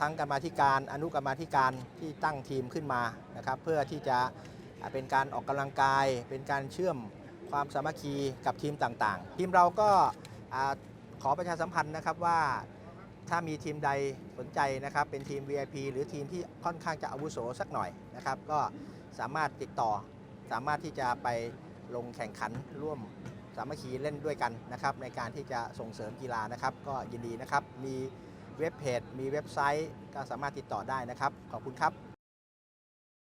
ทั้งกรรมาธิการอนุกรรมาธิการที่ตั้งทีมขึ้นมานะครับเพื่อที่จะเป็นการออกกำลังกาย เป็นการเชื่อมความสามัคคีกับทีมต่างๆ ทีมเราก็ขอประชาสัมพันธ์นะครับว่าถ้ามีทีมใดสนใจนะครับเป็นทีม VIP หรือทีมที่ค่อนข้างจะอาวุโสสักหน่อยนะครับ ก็สามารถติดต่อสามารถที่จะไปลงแข่งขันร่วมสามัคคีเล่นด้วยกันนะครับในการที่จะส่งเสริมกีฬานะครับ ก็ยินดีนะครับมี เว็บเพจมีเว็บไซต์ก็สามารถติดต่อได้นะครับ ขอบคุณครับ